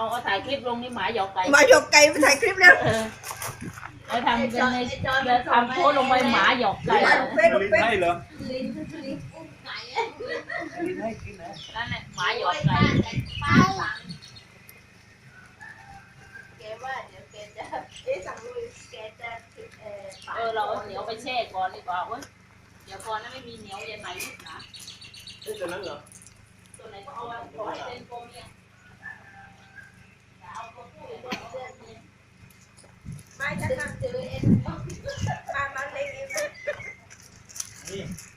เอาเอาถ่ายคลิปลงนี่หมาหยอกไก่มาหยกไก่มาถ่ายคลิปแล้วเออเอาทำเป็นในเดี๋ยวทำโพสต์ลงไปหมาหยอกไก่เฟซบุ๊กเฟซให้เหรอลิ้นลิ้นอุ้มไก่ให้กินนะนั่นแหละหมาหยอกไก่ป้าสั่งแกว่าเดี๋ยวแกจะเอ๊ะสั่งลุยแกจะเอ่อเออเราเอาเหนียวไปแช่ก่อนดีกว่าเว้ยเดี๋ยวก่อนนั้นไม่มีเหนียวจะไหนนะเอ้ยตัวนั้นเหรอตัวไหนก็เอาไว้ขอให้เป็นโกเมี Yeah.